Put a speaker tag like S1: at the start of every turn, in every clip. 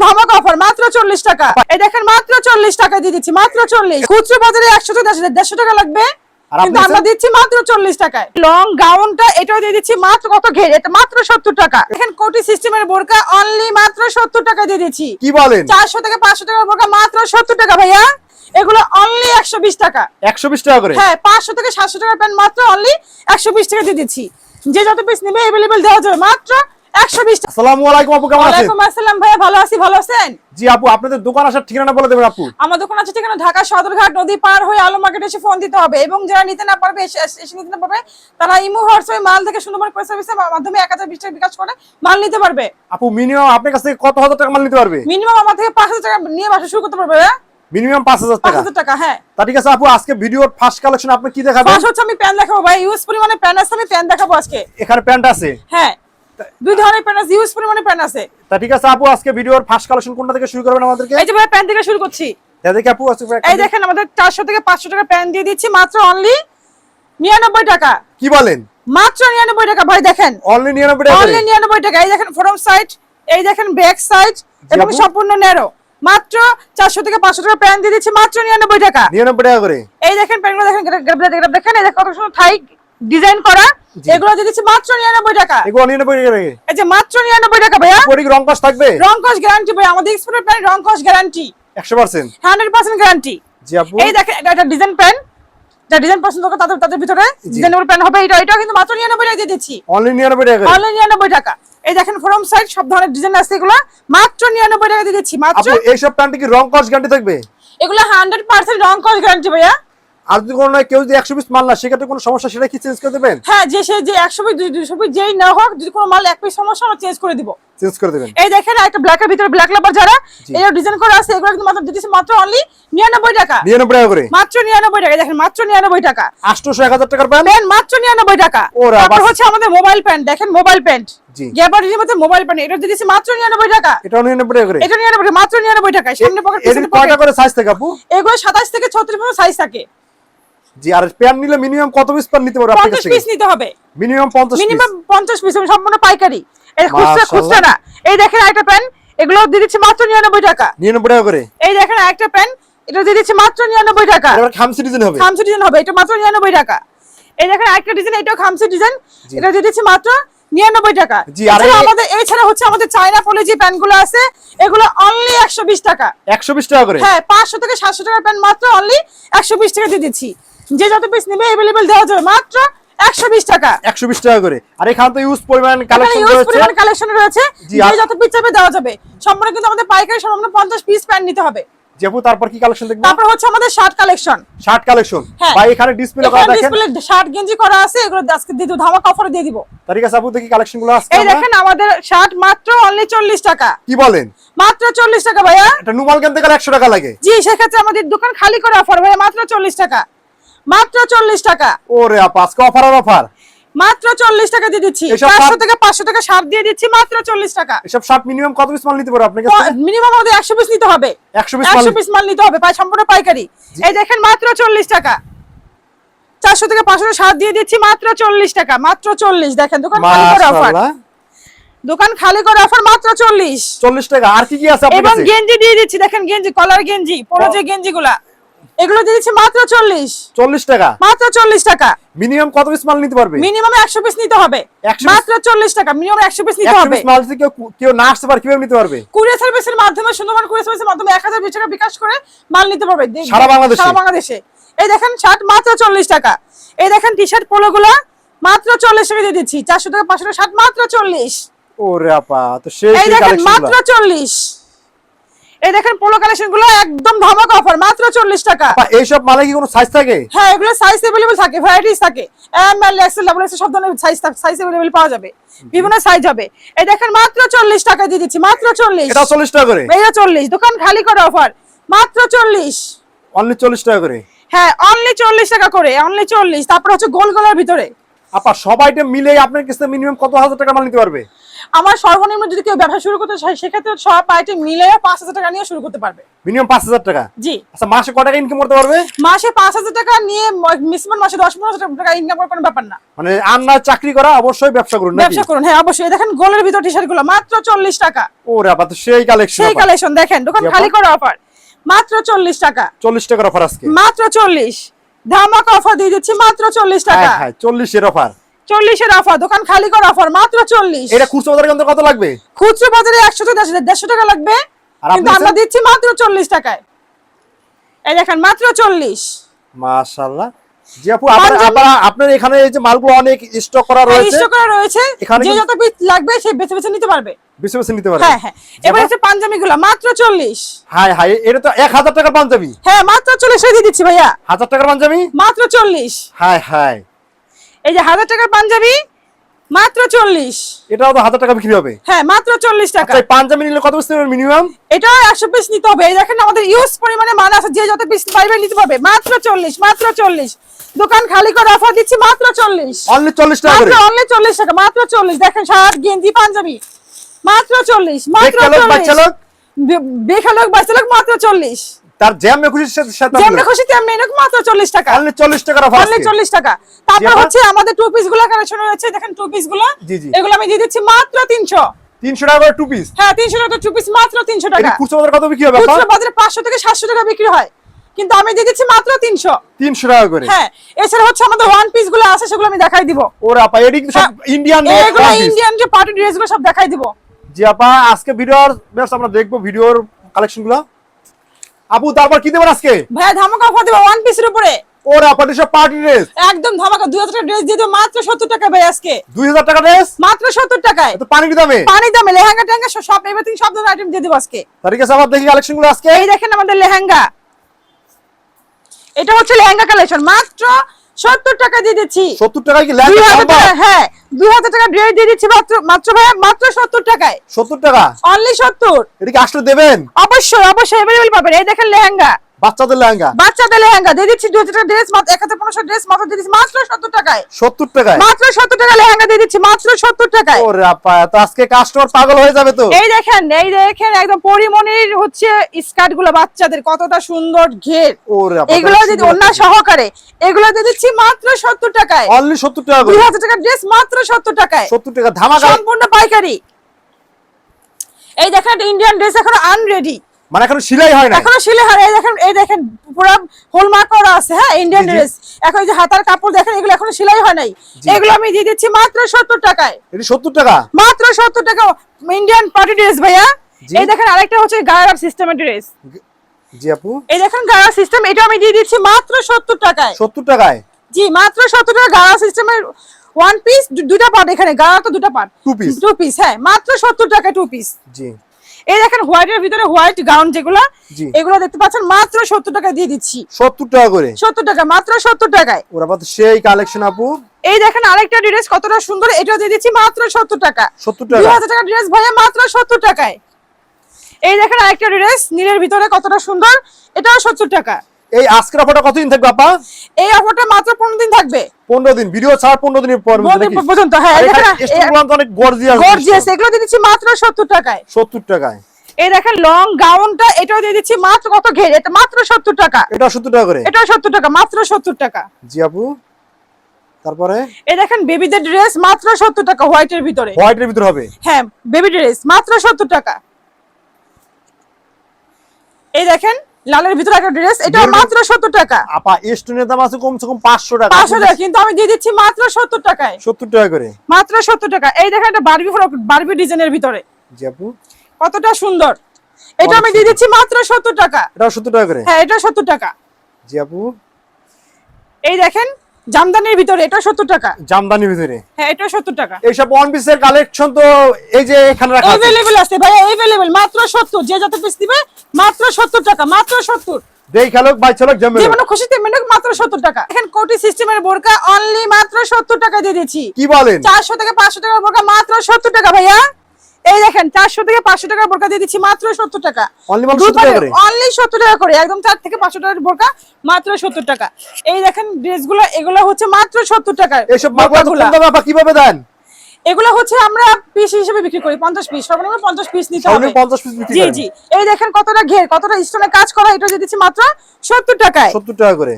S1: ধামাকা অফার মাত্র চল্লিশ টাকা। এই দেখেন মাত্র চল্লিশ টাকা দিয়ে দিচ্ছি মাত্র চল্লিশ। খুচরো বাজারে একশো দেড়শো- টাকা লাগবে। কিন্তু আমরা দিচ্ছি মাত্র চল্লিশ টাকায়। লং গাউনটা এটাও দিয়ে দিচ্ছি মাত্র কত ঘের? এটা মাত্র সত্তর টাকা। দেখেন কোটি সিস্টেমের বোরকা অনলি মাত্র সত্তর টাকা দিয়ে দিচ্ছি।
S2: কি বলেন?
S1: চারশো থেকে পাঁচশো টাকার বোরকা মাত্র সত্তর টাকা ভাইয়া। এগুলো অনলি একশো বিশ টাকা।
S2: একশো বিশ টাকা করে?
S1: হ্যাঁ পাঁচশো থেকে সাতশো টাকার প্যান্ট মাত্র অনলি একশো বিশ টাকা দিয়ে দিচ্ছি। যে যত পিস নেবে এভেলেবেল দেওয়া যাবে। মাত্র
S2: আপু কেমন আছেন?
S1: ওয়ালাইকুম আসসালাম ভাইয়া ভালো আছি ভালো আছেন?
S2: জি আপু আপনাদের দোকান আসার ঠিকানা বলে দেবেন আপু।
S1: আমার দোকান আছে ঠিকানা ঢাকা সদরঘাট নদী পার হয়ে আলো মার্কেটে এসে ফোন দিতে হবে। এবং যারা নিতে না পারবে এসে এসে- এসে নিতে না পারবে তারা ইমো হোয়াটসঅ্যাপে মাল থেকে সুন্দরবন প্রেস সার্ভিসের মাধ্যমে এক হাজার বিশ টাকা বিকাশ করে মাল নিতে পারবে।
S2: আপু মিনিমাম আপনার কাছ কত হাজার টাকা মাল নিতে পারবে?
S1: মিনিমাম আমার থেকে পাঁচ হাজার টাকা নিয়ে ব্যবসা শুরু করতে পারবে
S2: মিনিমাম টাকা।
S1: হ্যাঁ।
S2: তা ঠিক আছে আপু আজকে ভিডিওর ফার্স্ট কালেকশন আপনি কি দেখাবেন?
S1: ফার্স্ট হচ্ছে আমি প্যান দেখাবো ভাই। ইউজ পরিমাণে প্যান আছে আমি প্যান দেখাবো আজকে।
S2: এখানে প্যান্ট আছে?
S1: হ্যাঁ। দুই ধরনের প্যান আছে ইউজ পরিমাণে প্যান আছে।
S2: তা ঠিক আছে আপু আজকে ভিডিওর ফার্স্ট কালেকশন কোনটা থেকে শুরু করবেন আমাদেরকে?
S1: এই যে ভাই প্যান থেকে শুরু করছি।
S2: তা দেখি আপু আজকে
S1: এই দেখেন আমাদের চারশো থেকে পাঁচশো টাকা প্যান দিয়ে দিচ্ছি মাত্র অনলি নিরানব্বই টাকা।
S2: কি বলেন?
S1: মাত্র নিরানব্বই টাকা ভাই দেখেন।
S2: অনলি নিরানব্বই টাকা
S1: অনলি নিরানব্বই টাকা। এই দেখেন ফ্রন্ট সাইড এই দেখেন ব্যাক সাইড এবং সম্পূর্ণ ন্যারো মাত্র চারশো থেকে পাঁচশো টাকা প্যান দিয়ে দিচ্ছি মাত্র নিরানব্বই টাকা।
S2: নিরানব্বই টাকা করে?
S1: এই দেখেন প্যান্টগুলো দেখেন গ্রাব দেখেন এই দেখেন কত সুন্দর থাই ডিজাইন করা। এগুলো দিয়ে দিচ্ছি মাত্র নিরানব্বই টাকা।
S2: এগুলো নিরানব্বই টাকা
S1: এই যে মাত্র নিরানব্বই টাকা ভাইয়া।
S2: পরি রং কস থাকবে?
S1: রং কস গ্যারান্টি ভাই আমাদের এক্সপোর্টের প্যান্ট রং কস গ্যারান্টি
S2: একশো পার্সেন্ট।
S1: হান্ড্রেড পার্সেন্ট গ্যারান্টি
S2: জি আপু।
S1: এই দেখেন এটা একটা ডিজাইন প্যান্ট যা ডিজাইন পছন্দ করে তাদের তাদের ভিতরে ডিজাইনেবল প্যান্ট হবে। এটা এটাও কিন্তু মাত্র নিরানব্বই টাকা দিয়ে দিচ্ছি।
S2: অনলি নিরানব্বই টাকা করে।
S1: অনলাইন নিরানব্বই টাকা। এই দেখেন ফ্রম সাইড সব ধরনের ডিজাইন আছে এগুলো। মাত্র নিরানব্বই টাকা দিয়ে দিচ্ছি মাত্র।
S2: আপু এইসব প্যান্টে কি রং কস গ্যারান্টি থাকবে?
S1: এগুলো হান্ড্রেড পার্সেন্ট রং কস গ্যারান্টি ভাইয়া।
S2: আর যদি কোনো কেউ যদি একশো পিস মাল না সেক্ষেত্রে কোনো সমস্যা সেটা কি চেঞ্জ করে দেবেন?
S1: হ্যাঁ যে সে যে একশো পিস যেই না হোক যদি কোনো মাল এক পিস সমস্যা আমরা চেঞ্জ করে দিব।
S2: চেঞ্জ করে দেবেন।
S1: এই দেখেন একটা ব্ল্যাকের ভিতরে ব্ল্যাক লাভার যারা
S2: জি।
S1: ডিজাইন করা আছে এগুলো কিন্তু মাত্র দিতেছি মাত্র অনলি নিরানব্বই টাকা।
S2: করে?
S1: মাত্র নিরানব্বই টাকা দেখেন মাত্র নিরানব্বই টাকা।
S2: আটশোশো এক হাজার টাকার প্যান্ট?
S1: প্যান্ট মাত্র নিরানব্বই টাকা। তারপর হচ্ছে আমাদের মোবাইল প্যান্ট দেখেন মোবাইল প্যান্ট।
S2: জি।
S1: গ্যাবার্ডির মধ্যে মোবাইল প্যান্ট এটা দিতেছি মাত্র নিরানব্বই টাকা।
S2: করে?
S1: এটা নিরানব্বই মাত্র নিরানব্বই টাকা। সামনে পকেট
S2: এর
S1: পিছনে
S2: কয়টা করে সাইজ থাকে আপু?
S1: এগুলো সাতাশ থেকে ছত্রিশ পর্যন্ত সাইজ থাকে।
S2: জি আর নিলে মিনিমাম কত পিস নিতে পারবে আপনার কাছ
S1: পঞ্চাশ
S2: থেকে
S1: পিস নিতে হবে।
S2: মিনিমাম পঞ্চাশ পিস
S1: মিনিমাম পঞ্চাশ পিস সম্পূর্ণ পাইকারি। এটা খুচরা খুচরা না। এই দেখেন একটা এগুলো দিয়ে দিচ্ছি মাত্র নিরানব্বই টাকা।
S2: নিরানব্বই টাকা করে?
S1: এই দেখেন একটা এটা দিয়ে দিচ্ছি মাত্র নিরানব্বই টাকা।
S2: এবার খামসি ডিজাইন হবে।
S1: খামসি ডিজাইন হবে এটা মাত্র নিরানব্বই টাকা। এই দেখেন একটা ডিজাইন এটাও খামসি ডিজাইন এটা দিয়ে দিচ্ছি মাত্র নিরানব্বই টাকা।
S2: জি, আর
S1: আমাদের এছাড়া হচ্ছে আমাদের চায়না পলে যে প্যান্টগুলো আছে এগুলো অনলি একশো বিশ টাকা।
S2: একশো বিশ টাকা করে?
S1: হ্যাঁ পাঁচশো থেকে সাতশো টাকার প্যান্ট মাত্র অনলি একশো বিশ টাকা দিয়ে দিচ্ছি। যে যত পিস নেবে এভেলেবেল দেওয়া যাবে। মাত্র একশো বিশ টাকা।
S2: একশো বিশ টাকা করে। আর এখানে তো ইউজ পরিমাণ কালেকশন
S1: ইউজ পরিমাণ কালেকশন রয়েছে। যে যত পিস চাইবে দেওয়া যাবে। সম্পূর্ণ কিন্তু আমাদের পাইকারি সম্পূর্ণ পঞ্চাশ পিস প্যান্ট নিতে হবে।
S2: যেপু তারপর কি কালেকশন দেখব?
S1: তারপর হচ্ছে আমাদের শার্ট কালেকশন
S2: শার্ট কালেকশন। বা এখানে ডিসপ্লে করা দেখেন।
S1: ডিসপ্লে শার্ট গেঞ্জি করা আছে। এগুলো আজকে দিয়ে দিব। ধামাকা অফারে দিয়ে দিব।
S2: তারিখ আছে আপু দেখি কালেকশনগুলো আজকে
S1: এই দেখেন আমাদের শার্ট মাত্র অনলি চল্লিশ টাকা।
S2: কি বলেন?
S1: মাত্র চল্লিশ টাকা ভাইয়া।
S2: এটা নুমাল কিনতে গেলে একশো টাকা লাগে।
S1: জি সেক্ষেত্রে আমাদের দোকান খালি করে অফার ভাইয়া মাত্র চল্লিশ টাকা। মাত্র চল্লিশ টাকা।
S2: ওরে আপা আজকে অফার আর অফার
S1: মাত্র চল্লিশ টাকা দিয়ে দিচ্ছি।
S2: এসব
S1: চারশো
S2: শার্ট-
S1: থেকে পাঁচশো টাকা শার্ট দিয়ে দিচ্ছি মাত্র চল্লিশ টাকা।
S2: এসব শার্ট মিনিমাম কত পিস মাল নিতে পারো আপনার
S1: মিনিমাম আমাদের একশো পিস নিতে হবে।
S2: 100 piece মাল
S1: একশো
S2: নিতে-
S1: পিস মাল নিতে হবে প্রায় সম্পূর্ণ পাইকারি। এই দেখেন মাত্র চল্লিশ টাকা। চারশো থেকে পাঁচশো শার্ট দিয়ে দিচ্ছি মাত্র চল্লিশ টাকা মাত্র চল্লিশ। দেখেন দোকান খালি করে অফার দোকান খালি করে অফার মাত্র চল্লিশ।
S2: চল্লিশ টাকা আর কি কি আছে আপনার
S1: এবং গেঞ্জি দিয়ে দিচ্ছি দেখেন গেঞ্জি কলার গেঞ্জি পরো যে গেঞ্জি গুলা এগুলো দিচ্ছি মাত্র চল্লিশ।
S2: চল্লিশ টাকা।
S1: মাত্র চল্লিশ টাকা।
S2: মিনিমাম কত পিস মাল নিতে পারবে?
S1: মিনিমাম একশো পিস নিতে হবে। মাত্র চল্লিশ টাকা। মিনিমাম একশো পিস নিতে হবে।
S2: পিস মাল কেউ না আসতে পারে কীভাবে নিতে পারবে?
S1: কুরিয়ার সার্ভিসের মাধ্যমে সুন্দরবন কুরিয়ার সার্ভিসের মাধ্যমে এক হাজার বিশ টাকা বিকাশ করে মাল নিতে পারবে।
S2: সারা বাংলাদেশে?
S1: সারা বাংলাদেশে। এই দেখেন শার্ট মাত্র চল্লিশ টাকা। এই দেখেন টি শার্ট পোলো গুলা মাত্র চল্লিশ টাকা দিয়ে দিচ্ছি। চারশো টাকা পাঁচশো টাকা শার্ট মাত্র চল্লিশ।
S2: ওরে আপা তো সেই
S1: এই দেখেন মাত্র চল্লিশ। এই দেখেন পোলো কালেকশনগুলো একদম ধামাকা অফার মাত্র চল্লিশ টাকা
S2: এইসব মালে কি কোনো সাইজ থাকে
S1: হ্যাঁ এগুলো সাইজ अवेलेबल থাকে ভ্যারাইটিস থাকে M L XL double XL সব ধরনের সাইজ সাইজ अवेलेबल পাওয়া যাবে বিভিন্ন সাইজ হবে এই দেখেন মাত্র চল্লিশ টাকা দিয়ে দিচ্ছি মাত্র চল্লিশ
S2: এটা চল্লিশ টাকা করে
S1: এইটা চল্লিশ দোকান খালি করে অফার মাত্র চল্লিশ
S2: অনলি চল্লিশ টাকা করে
S1: হ্যাঁ অনলি চল্লিশ টাকা করে অনলি চল্লিশ তারপর হচ্ছে গোল গোলার ভিতরে
S2: আপা সব আইটেম মিলে আপনার কাছে মিনিমাম কত হাজার টাকা মাল নিতে পারবে?
S1: আমার সর্বনিম্ন যদি কেউ ব্যবসা শুরু করতে চায় সেক্ষেত্রে সব আইটেম মিলে পাঁচ হাজার টাকা নিয়ে শুরু করতে পারবে।
S2: মিনিমাম পাঁচ হাজার টাকা?
S1: জি।
S2: আচ্ছা মাসে ক টাকা ইনকাম করতে পারবে?
S1: মাসে পাঁচ হাজার টাকা নিয়ে মিসমান মাসে দশ পনেরো হাজার টাকা ইনকাম করার কোনো ব্যাপার না।
S2: মানে আন্না চাকরি করা অবশ্যই ব্যবসা করুন
S1: ব্যবসা করুন হ্যাঁ অবশ্যই। দেখেন গোলের ভিতর টি শার্টগুলো মাত্র চল্লিশ টাকা।
S2: ওরে আবার তো সেই কালেকশন
S1: সেই কালেকশন দেখেন দোকান খালি? করে অফার মাত্র চল্লিশ টাকা।
S2: চল্লিশ টাকার অফার আজকে?
S1: মাত্র চল্লিশ। ধামাকা অফার দিয়ে দিচ্ছি মাত্র চল্লিশ
S2: হ্যাঁ
S1: টাকা।
S2: হ্যাঁ চল্লিশের অফার
S1: চল্লিশের অফার দোকান খালি করে অফার মাত্র চল্লিশ।
S2: এটা খুচরো বাজারে কত লাগবে?
S1: খুচরো বাজারে একশো থেকে দেড়শো টাকা লাগবে। কিন্তু আমরা দিচ্ছি মাত্র চল্লিশ টাকায়। এই দেখেন মাত্র চল্লিশ।
S2: মাশাআল্লাহ। জি আপু আপনার এখানে এই যে মালগুলো অনেক স্টক করা রয়েছে।
S1: স্টক করা রয়েছে।
S2: এখানে
S1: যে যত পিস লাগবে সে বেছে বেছে নিতে পারবে।
S2: নিতে
S1: হ্যাঁ হ্যাঁ। এবার হচ্ছে পাঞ্জাবিগুলা মাত্র চল্লিশ।
S2: হাই হাই এটা তো টাকার পাঞ্জাবি।
S1: হ্যাঁ মাত্র দিয়ে দিচ্ছি ভাইয়া।
S2: টাকার পাঞ্জাবি?
S1: মাত্র চল্লিশ।
S2: হাই হাই
S1: এই যে টাকার পাঞ্জাবি মাত্র
S2: এটাও তো টাকা বিক্রি হবে।
S1: হ্যাঁ মাত্র চল্লিশ টাকা।
S2: আচ্ছা এই পাঞ্জাবি নিলে কত পিস নেবেন মিনিমাম
S1: পিস নিতে হবে। এই দেখেন আমাদের ইউজ পরিমাণে মান আছে যে যত পিস পাইবে নিতে পারবে। মাত্র চল্লিশ মাত্র চল্লিশ। দোকান খালি করে অফার দিচ্ছি মাত্র চল্লিশ।
S2: অনলি চল্লিশ টাকা করে।
S1: অনলি টাকা মাত্র চল্লিশ। দেখেন শার্ট গেঞ্জি পাঞ্জাবি। মাত্র চল্লিশ মাত্র
S2: দেখতে লোক,
S1: চল্লিশ।
S2: বাচ্চা লোক?
S1: বেখা লোক বাচ্চা লোক মাত্র চল্লিশ।
S2: তার জ্যাম খুশির সাথে সাথে
S1: খুশি তেমনি এরকম মাত্র চল্লিশ টাকা।
S2: অনলি চল্লিশ টাকার অফার
S1: অনলি চল্লিশ টাকা। তারপর হচ্ছে আমাদের টু পিসগুলো কালেকশন রয়েছে দেখেন টু
S2: পিসগুলো।
S1: এগুলো আমি দিয়ে দিচ্ছি মাত্র তিনশো।
S2: তিনশো টাকা টু পিস
S1: হ্যাঁ তিনশো টাকা টু পিস মাত্র তিনশো
S2: এটা
S1: টাকা
S2: খুচরো বাজারে কত বিক্রি হবে
S1: খুচরো বাজারে পাঁচশো থেকে সাতশো টাকা বিক্রি হয়। কিন্তু আমি দিয়ে দিচ্ছি মাত্র তিনশো।
S2: তিনশো টাকা করে।
S1: হ্যাঁ এছাড়া হচ্ছে আমাদের ওয়ান পিসগুলো আছে সেগুলো আমি দেখাই দিব।
S2: ওরা আপা কিন্তু সব ইন্ডিয়ান
S1: এগুলো ইন্ডিয়ান যে পার্টি ড্রেসগুলো সব দেখাই দিব।
S2: জি আপা আজকে ভিডিওর বেশ আমরা দেখব ভিডিওর কালেকশনগুলো। আপু তারপর কি দেবেন আজকে?
S1: ভাইয়া ধামাকা অফার দিব ওয়ান পিসের উপরে।
S2: ওরা আপা সব পার্টি ড্রেস
S1: একদম ধামাকা দুই হাজার টাকা ড্রেস দিয়ে মাত্র সত্তর টাকা ভাই আজকে।
S2: দুই হাজার টাকা ড্রেস
S1: মাত্র সত্তর টাকায়।
S2: এত পানির দামে?
S1: পানি দামে লেহেঙ্গা টেঙ্গা সব- এভরিথিং সব ধরনের আইটেম দিয়ে দেবো আজকে।
S2: তার কাছে আবার দেখি কালেকশনগুলো আজকে।
S1: এই দেখেন আমাদের লেহেঙ্গা। এটা হচ্ছে লেহেঙ্গা কালেকশন মাত্র সত্তর টাকা দিয়ে দিচ্ছি।
S2: সত্তর টাকায় কি
S1: হ্যাঁ দুই হাজার টাকা ড্রেস দিয়ে দিচ্ছি মাত্র মাত্র ভাইয়া মাত্র সত্তর টাকায়।
S2: সত্তর টাকা?
S1: অনলি সত্তর।
S2: এটা কি আসলে দেবেন?
S1: অবশ্যই অবশ্যই অ্যাভেলেবেল পাবেন। এই দেখেন লেহেঙ্গা।
S2: বাচ্চাদের লেহেঙ্গা?
S1: বাচ্চাদের লেহেঙ্গা। দিয়ে দিচ্ছি দুই হাজার টাকা ড্রেস মাত্র এক হাজার পনেরোশো ড্রেস মাত্র দিয়ে দিচ্ছি মাত্র সত্তর টাকায়।
S2: সত্তর টাকায়?
S1: মাত্র সত্তর টাকা লেহেঙ্গা দিয়ে দিচ্ছি মাত্র সত্তর টাকায়।
S2: ওরে আপা তো আজকে কাস্টমার পাগল হয়ে যাবে তো?
S1: এই দেখেন এই দেখেন একদম পরিমণির হচ্ছে স্কার্টগুলো বাচ্চাদের কতটা সুন্দর ঘের।
S2: ওরে
S1: এগুলো যদি অন্য সহকারে এগুলো দিয়ে দিচ্ছি মাত্র সত্তর টাকায়।
S2: অনলি সত্তর টাকা
S1: দুই হাজার টাকার ড্রেস মাত্র সত্তর টাকায়।
S2: সত্তর টাকা ধামাকা।
S1: সম্পূর্ণ পাইকারি। এই দেখেন ইন্ডিয়ান ড্রেস এখন আনরেডি
S2: মানে এখন সেলাই হয় না
S1: এখনও শিলে হার এই দেখেন এই দেখেন পুরো হোলমার্ক করা আছে হ্যাঁ? ইন্ডিয়ান। ড্রেস এখন যে হাতার কাপড় দেখেন এগুলো এখনও সেলাই হয় নাই। এগুলো আমি দিয়ে দিচ্ছি মাত্র সত্তর টাকায়।
S2: এটি সত্তর টাকা?
S1: মাত্র সত্তর টাকা। ইন্ডিয়ান পার্টি ড্রেস ভাইয়া। এই দেখেন আরেকটা হচ্ছে গায়ার সিস্টেমের ড্রেস
S2: জি আপু।
S1: এই দেখেন গায়া সিস্টেম এটা আমি দিয়ে দিচ্ছি মাত্র সত্তর টাকায়।
S2: সত্তর টাকায়?
S1: জি মাত্র সত্তর টাকা গায়া সিস্টেমের ওয়ান পিস দুটা পার্ট এখানে। গায়া তো দুটা part
S2: Two piece।
S1: Two piece হ্যাঁ মাত্র সত্তর টাকা টু পিস
S2: জি।
S1: এই দেখেন হোয়াইটের ভিতরে হোয়াইট গাউন যেগুলো এগুলো দেখতে পাচ্ছেন মাত্র সত্তর টাকা দিয়ে দিচ্ছি।
S2: সত্তর টাকা করে?
S1: সত্তর টাকা মাত্র সত্তর টাকায়।
S2: ওরা সেই কালেকশন আপু।
S1: এই দেখেন আরেকটা ড্রেস কতটা সুন্দর এটা দিয়ে দিচ্ছি মাত্র সত্তর টাকা।
S2: সত্তর
S1: দুই
S2: টাকা
S1: হাজার টাকা ড্রেস ভাইয়া মাত্র সত্তর টাকায়। এই দেখেন আরেকটা ড্রেস নীলের ভিতরে কতটা সুন্দর এটাও সত্তর টাকা।
S2: এই আজকের অফারটা কতদিন থাকবে আপা?
S1: এই অফারটা মাত্র পনেরো দিন থাকবে।
S2: পনেরো দিন ভিডিও ছাড়া পনেরো দিনের পর
S1: পর্যন্ত হ্যাঁ
S2: স্টোনগুলো তো অনেক গর্জিয়াস
S1: গর্জিয়াস এগুলো দিচ্ছি মাত্র সত্তর টাকায়।
S2: সত্তর টাকায়।
S1: এই দেখেন লং গাউনটা এটাও দিয়ে দিচ্ছি মাত্র কত ঘের? এটা মাত্র সত্তর টাকা।
S2: এটা সত্তর টাকা করে?
S1: এটাও সত্তর টাকা মাত্র সত্তর টাকা।
S2: জি আপু তারপরে?
S1: এই দেখেন বেবিদের ড্রেস মাত্র সত্তর টাকা হোয়াইটের ভিতরে।
S2: হোয়াইটের ভিতর হবে?
S1: হ্যাঁ বেবি ড্রেস মাত্র সত্তর টাকা। এই দেখেন লালের ভিতরে একটা ড্রেস এটা মাত্র সত্তর টাকা।
S2: আপা স্টোনের দাম আছে কমসে কম পাঁচশো টাকা।
S1: পাঁচশো টাকা কিন্তু আমি দিয়ে দিচ্ছি মাত্র সত্তর টাকায়।
S2: সত্তর টাকা করে।
S1: মাত্র সত্তর টাকা। এই দেখেন এটা বারবি ফ্রক বারবি ডিজাইনের ভিতরে।
S2: জি আপু।
S1: কতটা সুন্দর। এটা আমি দিয়ে দিচ্ছি মাত্র সত্তর টাকা।
S2: এটা 70 টাকা করে।
S1: হ্যাঁ এটা সত্তর টাকা।
S2: জি আপু।
S1: এই দেখেন জামদানির ভিতরে এটা সত্তর টাকা।
S2: জামদানির ভিতরে?
S1: হ্যাঁ এটা সত্তর টাকা।
S2: এইসব ওয়ান পিসের কালেকশন তো এই যে এখানে রাখা আছে।
S1: এভেলেবেল আছে ভাই এভেলেবেল মাত্র সত্তর। যে যত পিস দিবে মাত্র সত্তর টাকা মাত্র সত্তর।
S2: দেই খেলোক বাই চালক জমে
S1: কোনো খুশিতে মেনুক মাত্র সত্তর টাকা। এখন কোটি সিস্টেমের বোরকা অনলি মাত্র সত্তর টাকা দিয়ে দিচ্ছি
S2: কি বলেন?
S1: চারশো থেকে পাঁচশো টাকার বোরকা মাত্র সত্তর টাকা ভাইয়া। এই দেখেন চারশো থেকে পাঁচশো টাকার বোরকা দিয়ে দিচ্ছি মাত্র সত্তর টাকা।
S2: Only মাত্র 70 টাকা করে?
S1: অনলি সত্তর টাকা করে একদম চার থেকে পাঁচশো টাকার বোরকা মাত্র সত্তর টাকা। এই দেখেন ড্রেসগুলো এগুলো হচ্ছে মাত্র সত্তর টাকা
S2: এইসব কীভাবে দেন?
S1: এগুলো হচ্ছে আমরা পিস হিসেবে বিক্রি করি পঞ্চাশ পিস সর্বনিম্ন পঞ্চাশ পিস নিতে হবে। জি জি। এই দেখেন কতটা ঘের কতটা স্টোনে কাজ করা এটা দিয়ে দিচ্ছি মাত্র সত্তর টাকায়।
S2: সত্তর টাকা করে।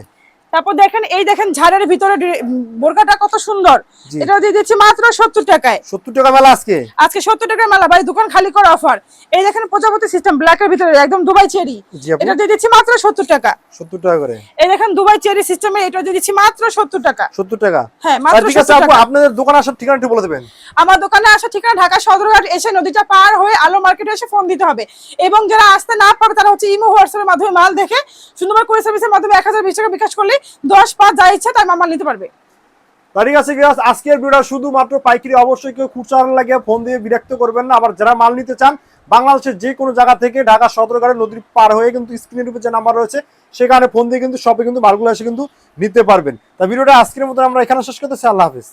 S1: তারপর দেখেন এই দেখেন ঝাড়ের ভিতরে বোরকাটা কত সুন্দর। এটা দিয়ে দিচ্ছি মাত্র সত্তর টাকায়।
S2: সত্তর টাকা মেলা আজকে?
S1: আজকে সত্তর টাকার মেলা ভাই দোকান খালি করে অফার। এই দেখেন প্রজাপতি সিস্টেম ব্ল্যাকের ভিতরে একদম দুবাই চেরি। এটা দিয়ে দিচ্ছি মাত্র সত্তর টাকা।
S2: সত্তর টাকা করে।
S1: এই দেখেন দুবাই চেরি সিস্টেমে এটা দিয়ে দিচ্ছি মাত্র সত্তর টাকা।
S2: সত্তর টাকা?
S1: হ্যাঁ মাত্র
S2: ঠিক আছে আপু আপনাদের দোকান আসার ঠিকানা একটু বলে দেবেন।
S1: আমার দোকানে আসা ঠিকানা ঢাকা সদরঘাট এসে নদীটা পার হয়ে আলো মার্কেটে এসে ফোন দিতে হবে। এবং যারা আসতে না পারবে তারা হচ্ছে ইমো হোয়াটসঅ্যাপের মাধ্যমে মাল দেখে সুন্দরবন কুড়ি সার্ভিসের মাধ্যমে এক হাজার বিশ টাকা বিকাশ করলে দশ পাঁচ যা ইচ্ছা তার মামা নিতে পারবে।
S2: ঠিক আছে guys, আজকের ভিডিও শুধুমাত্র পাইকারি অবশ্যই কেউ খুচরা লাগিয়ে ফোন দিয়ে বিরক্ত করবেন না। আবার যারা মাল নিতে চান বাংলাদেশের যে কোনো জায়গা থেকে ঢাকা সদরঘাটে নদীর পার হয়ে কিন্তু স্ক্রিনের উপর যে নাম্বার রয়েছে সেখানে ফোন দিয়ে কিন্তু সবে কিন্তু মালগুলো এসে কিন্তু নিতে পারবেন। তা ভিডিওটা আজকের মতো আমরা এখানে শেষ করতেছি আল্লাহ হাফিজ।